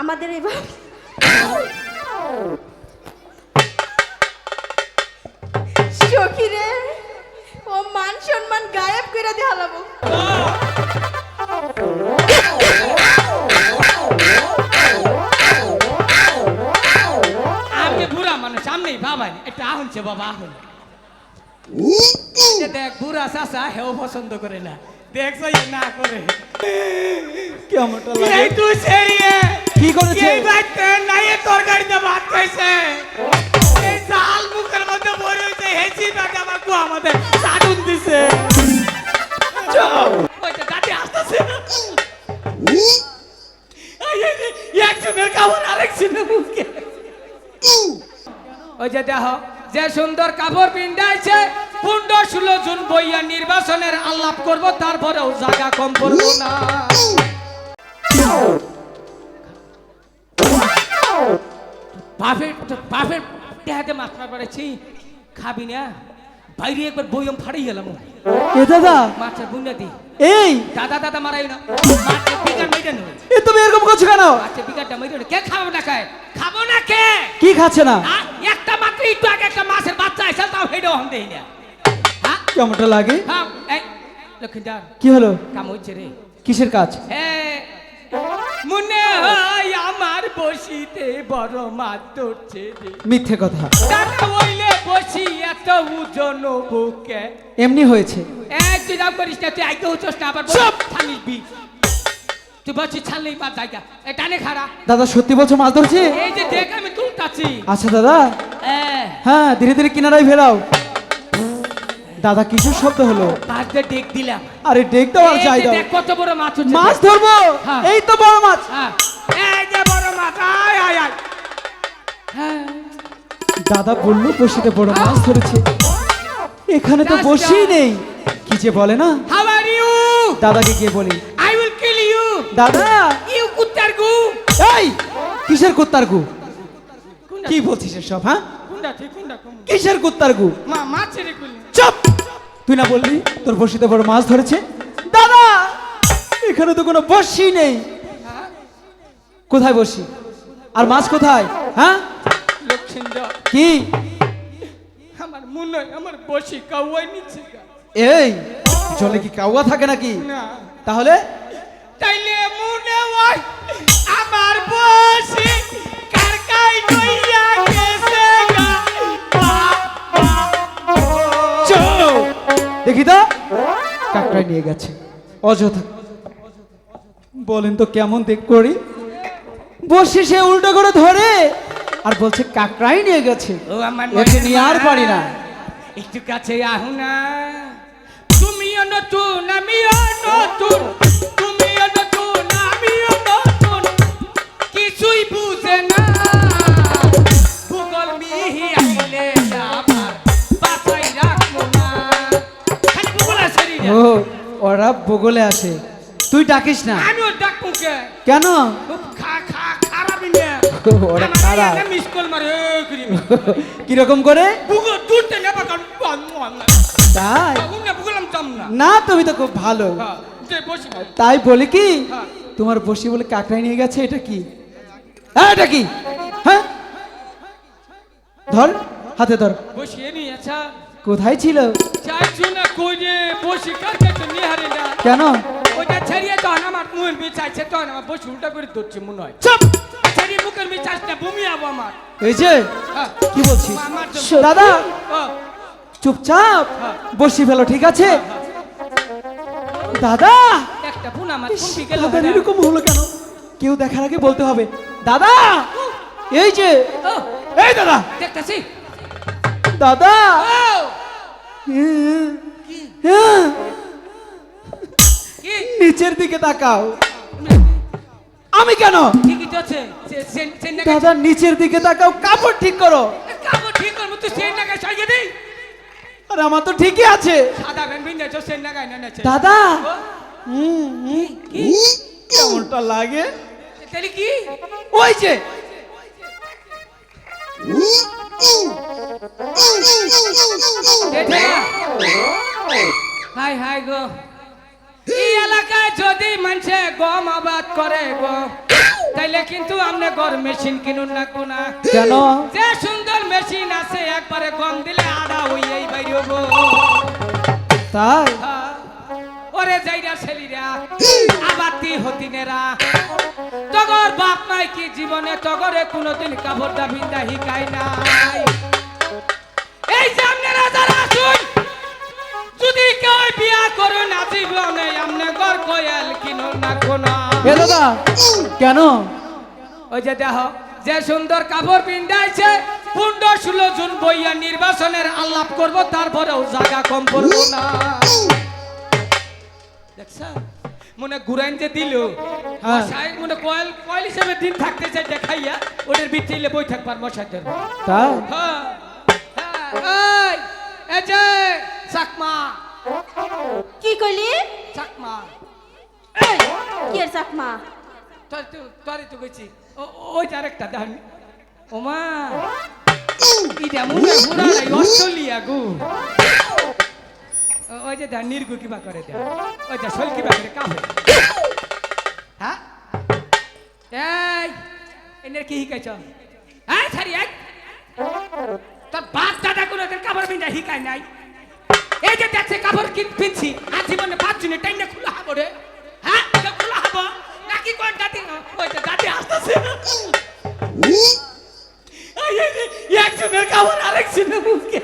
আমাদের এবার সখী ও মান সম্মান গায়েব করে বুড়া মানুষ আমি আহুনছে বাবা আহুন। দেখ বুড়া চাষা হেও পছন্দ করে না। দেখছ না করে। কেমনটা এই তুই সেরিয়ে কি করেছে? এই বাইতে নাই এ তরকারিতে ভাত খাইছে। এই জাল মুখের মধ্যে ভরে হইছে হেসি বাটা আমার গো আমাদের সাডুন দিছে। ওই তো গাড়ি আসতেছে একজনের কাপড় আরেকজনের মুখে। ওই যে দেহ যে সুন্দর কাপড় পিন্ডাইছে পুণ্ড ষোলো জুন বইয়া নির্বাচনের আলাপ করব তারপরেও জায়গা কম করব না। বাপের বাপের দেহাতে মাছ মার পারেছি খাবি না। বাইরে একবার বইয়ম ফাড়িয়ে গেলাম। এ দাদা। মাছের বুন্ডা দি এই। দাদা দাদা মারাই না মাছের বিঘার মেইটা নয় এ তুমি এরকম করছ কেন? মাছের বিঘারটা মেইটা নয় কে খাব না খায়? খাব না কে? কি খাচ্ছে না? একটা মাত্র একটু আগে একটা মাছের বাচ্চা আইসাল তাও হেডেও হম দেই না। কেমনটা লাগে? হ্যাঁ লক্ষ্মীদার। কি হলো? কাম হচ্ছে রে। কিসের কাজ? হ্যাঁ মনে হয় আমার বসিতে বড় মাছ ধরছে মিথ্যে কথা। টাকা হইলে বসি এত ওজন বুকে। এমনি হয়েছে। তুই করিস না তুই না আবার! ছানিস তুই জায়গা। এ টানে দাদা সত্যি বলছো মাছ ধরছে? এই যে দেখ আমি তুলতাছি। আচ্ছা দাদা। হ্যাঁ হ্যাঁ ধীরে ধীরে কিনারায় ফেরাও। দাদা কিসের শব্দ হলো? পাঁচটা ডেক দিলাম। আরে ডেক দাও আর যাই দাও কত বড় মাছ হচ্ছে মাছ ধরবো? হ্যাঁ। এই তো বড় মাছ। হ্যাঁ। এই যে বড় মাছ আয় আয় আয়। হ্যাঁ। দাদা বলল বসিতে বড় মাছ ধরেছে। এখানে তো বসেই নেই। কি যে বলে না? হাউ আর ইউ দাদাকে গিয়ে বলি। আই উইল কিল ইউ দাদা। ইউ কুত্তার গু। এই কিসের কুত্তার গু? কি বলছিস সব হ্যাঁ? কুন্ডা ঠিক কুন্ডা। কিসের কুত্তার গু? মা মাছের কুল। চুপ! তুই না বললি তোর বসিতে বড় মাছ ধরেছে? দাদা এখানে তো কোনো বসি নেই। কোথায় বসি? আর মাছ কোথায়? হ্যাঁ? কি? আমার মনে আমার বসি কাউয়াই নিচ্ছে এই জলে কি কাউয়া থাকে নাকি? তাহলে? তাইলে মনে হয় কাকড়ায় নিয়ে গেছে। অযথা। বলেন তো কেমন দেখ করি? বসে সে উল্টো করে ধরে আর বলছে কাকড়াই নিয়ে গেছে। ও আমার নিয়ে আর পারি না। একটু কাছে আহু না। তুমিও নতুন আমিও নতুন। বগলে আসে তুই ডাকিস না। আমিও ডাকবো কে? কেন? খা খা খারাপ না। ওরা খারাপ। মিস কল মারে এই করি তুলতে বল তাই না ভূগোলাম চাম না। না তুমি তো খুব ভালো। হ্যাঁ, তাই বলি কি হ্যাঁ। তোমার বসি বলে কাকড়াই নিয়ে গেছে এটা কি? হ্যাঁ এটা কি? হ্যাঁ? ধর হাতে ধর। বসিয়ে নি আচ্ছা। কোথায় ছিল? চাইছো না কই রে বসি কাছে না। কেন? ওইটা ছাড়িয়ে তো আমার তো আমার বসি উল্টা করে ধরছে মনে হয়। চুপ! মুখের না আবো আমার। এই যে হ্যাঁ। কি বলছিস? দাদা। ও, চুপচাপ। হ্যাঁ। বসি ফেলো ঠিক আছে? দাদা! একটা ফোন আমার ফোন এরকম হলো কেন? কেউ দেখার আগে বলতে হবে। দাদা! এই যে এই দাদা! দেখতেছি? দাদা। ও হ্যাঁ, কি? নিচের দিকে তাকাও। আমি কেন? দাদা নিচের দিকে তাকাও কাপড় ঠিক করো। কাপড় ঠিক করব তুই সেই নাগায় দিই আর আমার তো ঠিকই আছে। সাদা সেই নাগায় না দাদা। হুম, হুম, কি? কেমনটা লাগে? তাহলে কি? ওই যে। হাই হাই গো। এই এলাকায় যদি মানুষে গম আবাদ করে গো তাইলে কিন্তু আপনি গর মেশিন কিনুন না কোনা। কেন? যে সুন্দর মেশিন আছে একবারে গম দিলে আড়া হইয়াই বাইরে হব তাই? হ্যাঁ। ওরে যাইরা ছেলিরা আবাতি হতিনেরা। তগর বাপ নাই কি জীবনে তগরে কোনোদিন কাপড়টা বিন্দা হিকাই নাই। এই যে আপনারা যারা আসুন যদি কেউ বিয়া করুন না জীবনে আমনে গর কয়াল কিনুন না কোনা এ দাদা? কেন? ওই যে দেহ যে সুন্দর কাপড় পিন্ধাইছে পুণ্ড ষোলো জুন বইয়া নির্বাচনের আলাপ করব তারপরেও জায়গা কম করব না। দেখছ? মনে ঘুরাইন যে দিল। হ্যাঁ। মশাই মনে কয়েল কয়েল হিসেবে দিন থাকতে চাই দেখাইয়া ওদের বিটিলে বই থাকবার মশাইদের তাই হ্যাঁ হ্যাঁ, এই, এই যে চাকমা। কি কইলি? চাকমা। এই, কি এর চাকমা? তোর তো তোরই তো গেছি ও- ওই যে আরেকটা দেখ। ওমা ইটা মনে নাই অস্ট্রেলিয়া গো। যে দেখ নির্গু কিবা করে দেখ ওই যে শৈল কিবা করে, কামে হ্যাঁ এই এনের কি শিকাইছ? হ্যাঁ ছাড়ি এক তোর বাপ দাদা কোনো তোর কাপড় বিন্দা শিকাই নাই। এই যে দেখছে কাপড় কিন পিনছি আর জীবনে পাঁচ জনে টাইনে খোলা হব রে। হ্যাঁ খোলা হব। নাকি কোন দাদি? ওই যে দাদি আসতেছে। একজনের কাপড় আরেকজনের মুখে।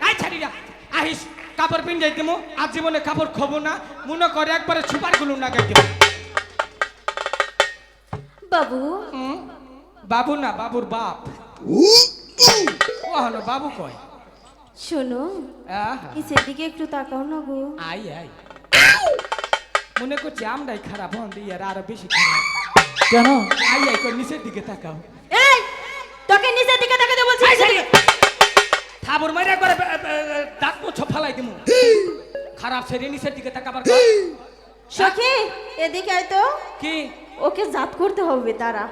তাই ছাড়ি আহিস কাপড় পিন যাই দিমু। আর জীবনে কাপড় খবো না। মনে করে একবারে সুপারগুলো না গাই দিমু। বাবু। হুম? বাবু না বাবুর বাপ। ও হলো বাবু কয়? শোনো আহা। নিচের দিকে একটু তাকাও না গো। আই আই মনে করছি আমরাই খারাপ হন দিয়ে আর আরও বেশি খারাপ। কেন? আই আই করে নিচের দিকে তাকাও। এই তোকে নিচের দিকে তাকাতে বলছি থাবর মাইরা করে দাঁত মুছ ফালাই দিমু। খারাপ সেরে নিচের দিকে তাকাবার সখি এদিকে আয় তো। কি? ওকে জাত করতে হবে তারা।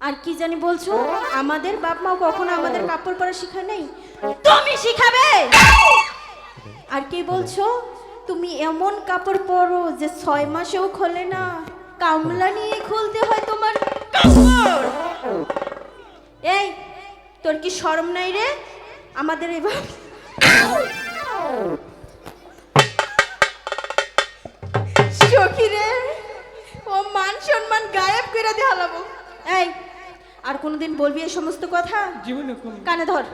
আর কি জানি বলছো? আমাদের বাপ মা কখনো আমাদের কাপড় পরা শিখায় নাই? তুমি শিখাবে! আর কি বলছো? তুমি এমন কাপড় পরো যে ছয় মাসেও খোলে না। কামলা নিয়ে খুলতে হয় তোমার কাপড়! এই তোর কি শরম নাই রে? আমাদের এই বাপ সখী রে ও মান সম্মান গায়েব করে দিয়ে হালাবো এই আর কোনোদিন বলবি এই সমস্ত কথা? জীবনে কানে ধর।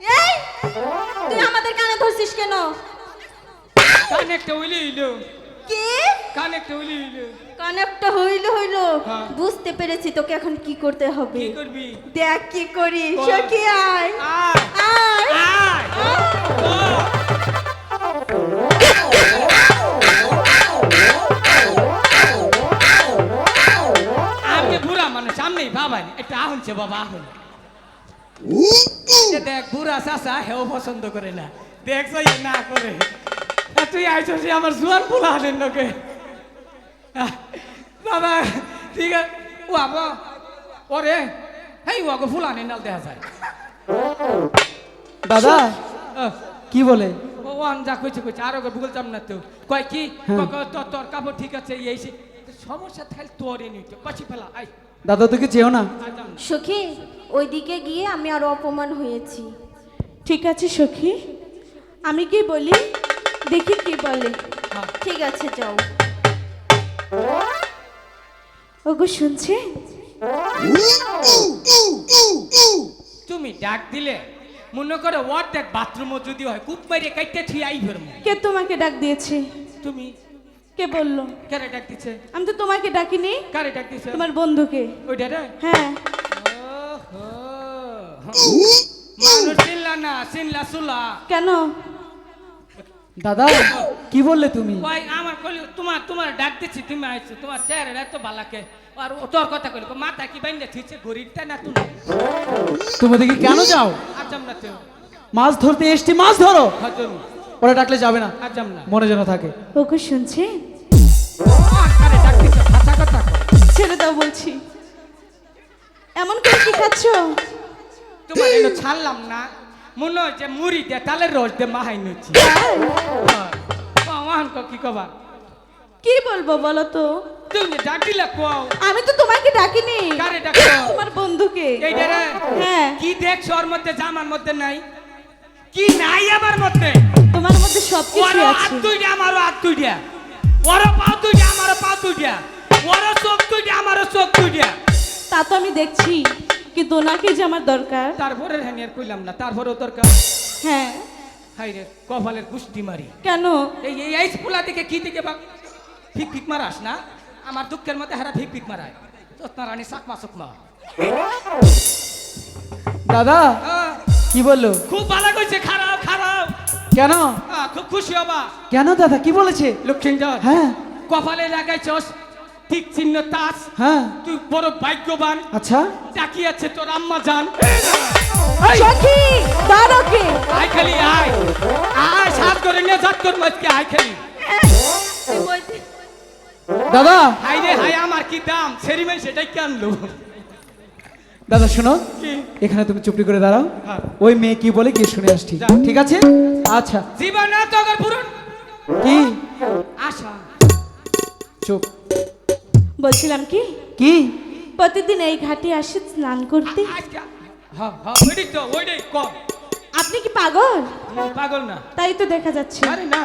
এই তুই আমাদের কানে ধরছিস কেন? কান একটা উইলি হইল। কি? কান একটা উইলি হইল। কানেপটা হইল হইল। হ্যাঁ। বুঝতে পেরেছি তোকে এখন কি করতে হবে। কি করবি? দেখ কি করি। কর। সখী আয়। আয়। আয়। আয়। সামনেই বাবা একটা আহনছে বাবা আহন। দেখ বুড়া চাষা হেও পছন্দ করে না। দেখছ না করে। তুই আইছিস আমার জোয়ান পোলা হাতের লোকে বাবা ঠিক আছে। ও আবা ওরে হেই ওকে ফুলানি নাল দেখা যায়। দাদা কি বলে? ও আন যা কইছে কইছে। আরও ভূগোল চাম না তো। কয় কি? হ্যাঁ। তোর কাপড় ঠিক আছে এই সমস্যা থাকলে তোর নিতে। কচি ফেলা আই দাদা তোকে চেও না? সখী ওইদিকে গিয়ে আমি আরও অপমান হয়েছি। ঠিক আছে সখী আমি কি বলি? দেখি কি বলে। হ্যাঁ। ঠিক আছে যাও। ওগো শুনছে? তুমি ডাক দিলে মনে করে ওয়ার্ড দেখ বাথরুমও যদি হয় কূপ মারিয়ে কাইতে ঠিক আই ফেরমু কে তোমাকে ডাক দিয়েছে? তুমি কে বলল? কারে আমি তো তোমাকে ডাকিনি। কারে তোমার বন্ধুকে। ওইটা রে? হ্যাঁ। মানুষ না সুলা। কেন? দাদা কি বললে তুমি? কই আমার কইলি তোমার তোমার ডাক দিচ্ছি তুমি আইছো। তোমার চেহারা এত ভালাকে। আর তোর কথা কইলি মাথা কি বাইন্দে ঘড়িটা না তুমি? তুমি দেখি কেন যাও? আজম না তো। মাছ ধরতে এসছি মাছ ধরো। হজম ওরা ডাকলে যাবে না। আজম না। মনে যেন থাকে। ওকে শুনছেন ছেড়ে দাও বলছি। এমন করে কি খাচ্ছ? তোমার এলো ছাড়লাম না। মনে হয় যে মুড়ি দে তালের রস দে মাহাই নছি ওহান কি কবা? কি বলব বলো তো? তুমি ডাক কও। আমি তো তোমাকে ডাকিনি। কারে ডাকছো? তোমার বন্ধুকে। রে। হ্যাঁ। কি দেখছ ওর মধ্যে? জামার মধ্যে নাই। কি নাই আমার মধ্যে? তোমার মধ্যে সব কিছু আছে। দুইটা আমারও হাত দুইটা ওরও পা দুইটা আমারও পা দুইটা ওরও চোখ দুইটা আমারও চোখ দুইটা তা তো আমি দেখছি কিন্তু ওনাকে যে আমার দরকার। তারপরে হ্যাঁ আর কইলাম না তারপরেও দরকার। হ্যাঁ। হাই রে কপালের গুষ্টি মারি। কেন? এই এই এই পোলা দিকে কি দিকে বা ফিক ফিক মারাস না? আমার দুঃখের মধ্যে হারা ফিক ফিক মারায়। যত্ন রানী চাকমা চকমা। দাদা আহ, কি বলল? খুব ভালো কইছে খারাপ খারাপ। কেন? আহ, খুব খুশি হবা। কেন দাদা কি বলেছে? লক্ষ্মীন্দর হ্যাঁ। কপালে লাগাইছস ঠিক চিহ্ন তাস। হ্যাঁ। তুই বড় ভাগ্যবান। আচ্ছা। তাকিয়ে আছে তোর আম্মা জান। সখী দাঁড়োকে আয় খালি আয়। আয় সাত করে নিয়ে যাক তোর মাঝকে আয় খালি। দাদা। হাই রে হাই আমার কি দাম? সেরিমেন সেটাই কি আনলো? দাদা শোনো। কি? এখানে তুমি চুপটি করে দাঁড়াও। হ্যাঁ। ওই মেয়ে কি বলে গিয়ে শুনে আসছি। ঠিক আছে? আচ্ছা। জীবন পুরন। কি? আশা। চুপ। বলছিলাম কি? কি? প্রতিদিন এই ঘাটে আসে স্নান করতে। আপনি কি পাগল? পাগল না। তাই তো দেখা যাচ্ছে। আরে না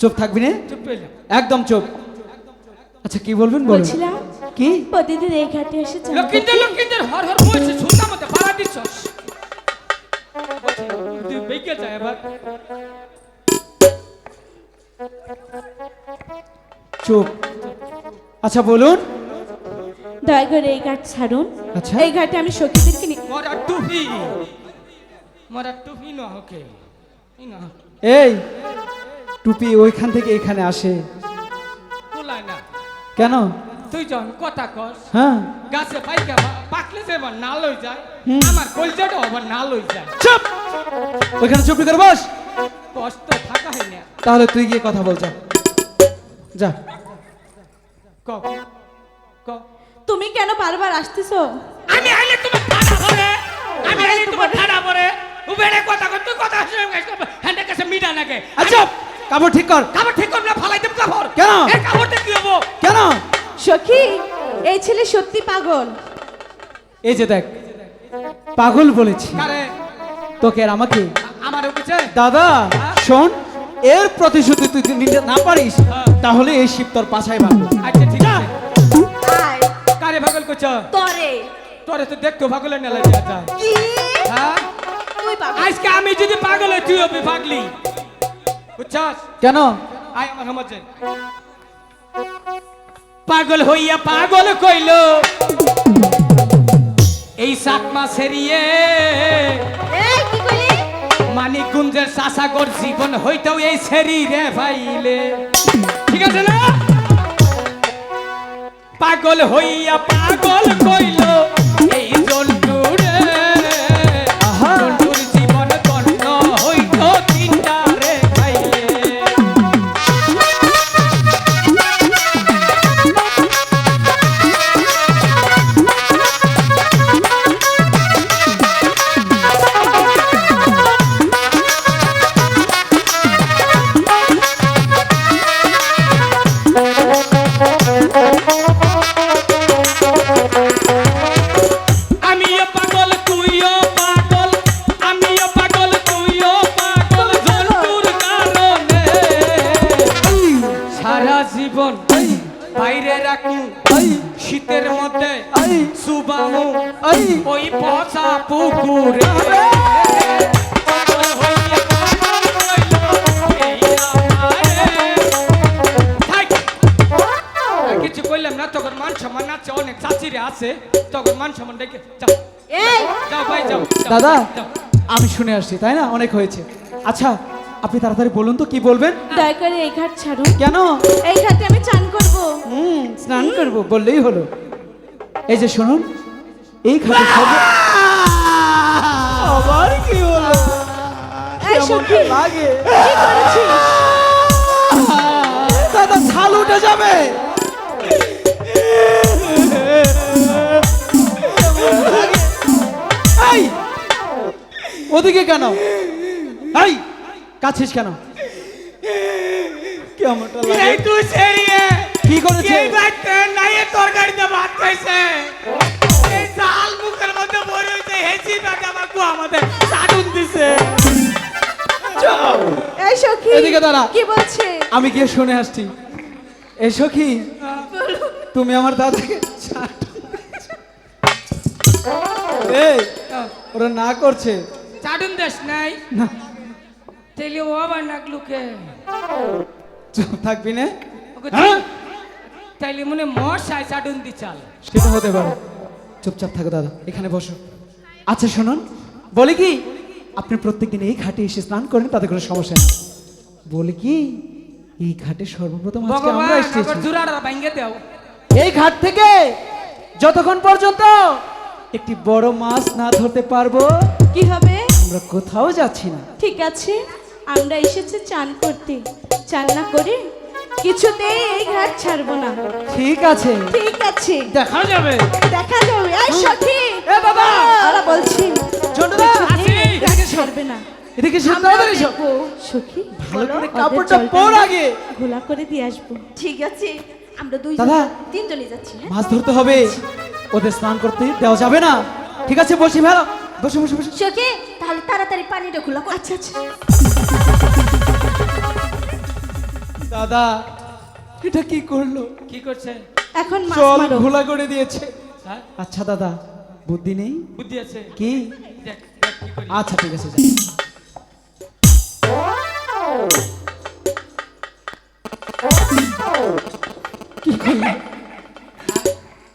চুপ থাকবি না। চুপ একদম চুপ। আচ্ছা কি বলবেন বলছিলাম কি? প্রতিদিন এই ঘাটে এসে লক্ষ্মীদের লক্ষ্মীদের হর হর বলছে শুনতাম মতো ভাড়া দিচ্ছস তুই বেঁকে যায় এবার। চুপ। আচ্ছা বলুন। দয়া করে এই ঘাট ছাড়ুন। আচ্ছা। এই ঘাটে আমি সখীদেরকে নিয়ে মরা টুপি। মরা টুপি না ওকে না এই টুপি ওইখান থেকে এখানে আসে। তোলায় না। কেন? তুই যখন কথা কস হ্যাঁ। গাছে পাইকা পাকলে যে এবার না লই যায়। আমার কলজাটা আবার না লই যায়। চুপ! ওইখানে চুপটি করে বস। কষ্ট থাকা হয় না। তাহলে তুই গিয়ে কথা বল যা। যা। ক ক তুমি কেন বারবার আসতেছো? আমি আইলে তোমার ঠাডা পড়ে আমি আইলে তোমার ঠাডা পড়ে উবেড়ে কথা কর তুই কথা শুনে হ্যান্ডের কাছে মিটা নাকে। আচ্ছা কাপড় ঠিক কর। কাপড় ঠিক করলে ফালাই দেব কাপড়। কেন? এই কাপড়টা কি হব? কেন? সখী এই ছেলে সত্যি পাগল। এই যে দেখ পাগল বলেছি। কারে? তোকে আর আমাকে? আমার উঠেছে দাদা শোন এর প্রতিশ্রুতি তুই যদি নিতে না পারিস হ্যাঁ। তাহলে এই শিব তোর পাছায় ভাঙবো কারে পাগল করছ তরে তোরে তো দেখতো পাগলের নেলা দেওয়া যায় কি হ্যাঁ তুই পাগল আজকে আমি যদি পাগল হই তুই হবি পাগলি বুঝছস কেন আয় আমার সমাজে পাগল হইয়া পাগল কইল এই সাত মাসের ইয়ে এই কি কইলি মানিকগুঞ্জের শাসাগর জীবন হইতেও এই শরীরে ভাইলে ঠিক আছে না পাগল হইয়া পাগল কইল জীবন বাইরে রাখু। শীতের মধ্যে সুবামু ওই পচা পুকুরে। কিছু না তখন মান সম্মান আছে অনেক চাচিরে আছে। তখন মান সম্মান ডেকে যাও। যাও ভাই যাও। যাও, দাদা আমি শুনে আসছি তাই না? অনেক হয়েছে। আচ্ছা আপনি তাড়াতাড়ি বলুন তো কি বলবেন? দয়া করে এই ঘাট ছাড়ুন। কেন? এই ঘাটে আমি চান করব। হুম স্নান করব বললেই হলো। এই যে শুনুন এই ঘাটে সব আবার কি হলো? এই সখী লাগে? কি করেছিস? দাদা ছাল উঠে যাবে। ওদিকে কেন? এই কাছিস কেন? কেমনটা লাগে? এই তুই সেরিয়ে। কি করেছে? এই নাইয়ে তরকারিতে ভাত খাইছে। এই জাল মুখের মধ্যে ভরে হইছে হেসি বাটা আমার গো আমাদের চাটুন দিছে। এই সখী এদিকে দাঁড়া। কি বলছে? আমি গিয়ে শুনে আসছি। এসো কি তুমি আমার দাদাকে। এই ওরা না করছে। চাটুন দেশ নাই। না। তেলি ও আবার নাকলুকে চুপ থাকবি না ওকে হ্যাঁ? তাইলে মনে মর সাই চাটুন দি চাল সেটা হতে পারে। চুপচাপ থাকো দাদা এখানে বসো। আচ্ছা শুনুন বলি কি? আপনি প্রত্যেকদিন এই ঘাটে এসে স্নান করেন তাতে কোনো সমস্যা নেই। বলি কি? এই ঘাটে সর্বপ্রথম আজকে আমরা এসেছি। জুরাড়া ভাঙ্গে দাও। এই ঘাট থেকে যতক্ষণ পর্যন্ত একটি বড় মাছ না ধরতে পারব কি হবে? আমরা কোথাও যাচ্ছি না। ঠিক আছে। আমরা এসেছি চান করতে। চান না করে কিছুতেই এই ঘাট ছাড়বো না। ঠিক আছে। ঠিক আছে। দেখা যাবে। দেখা যাবে। এই সখী। এ বাবা। ওরা বলছি ছোটদা আসি। ঘাট ছাড়বে না। এদিকে সে আমরা তাড়াতাড়ি এসো। দেখব। সখী ভালো করে কাপড়টা পর আগে। ঘোলা করে দিয়ে আসব। ঠিক আছে। আমরা দুই দাদা। তিন তিনজনই যাচ্ছি হ্যাঁ? মাছ ধরতে হবে। ওদের স্নান করতে দেওয়া যাবে না। ঠিক আছে বসি ভালো। বসে বসে বসে। সখী তাহলে তাড়াতাড়ি পানিটা খোলা। কর আচ্ছা আচ্ছা। দাদা এটা কি করল? কি করছে? এখন মাছ জল ঘোলা করে দিয়েছে। হ্যাঁ? আচ্ছা দাদা বুদ্ধি নেই? বুদ্ধি আছে। কি? আচ্ছা ঠিক আছে কি করলে?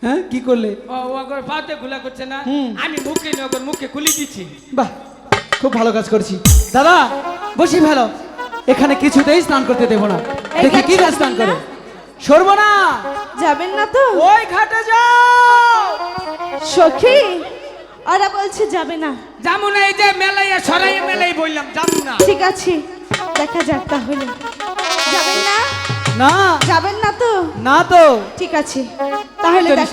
হ্যাঁ কি করলে? ও ও আগর পাতে গুলা করছে না? হুম। আমি মুখে নিয়ে ওগর মুখে খুলি দিচ্ছি। বাহ খুব ভালো কাজ করেছি। দাদা বসি ভালো। এখানে কিছুতেই স্নান করতে দেবো না। দেখি কি কাজ ছাড়বেন করে? সরব না যাবেন না তো? ওই ঘাটে যাও! সখী ওরা বলছে যাবে না। যামু না এই যে মেলাইয়া সরাইয়া মেলাই বললাম যামু না। ঠিক আছে দেখা যাক তাহলে। যাবেন না? না। যাবেন না তো? না তো। ঠিক আছে তাহলে দেখা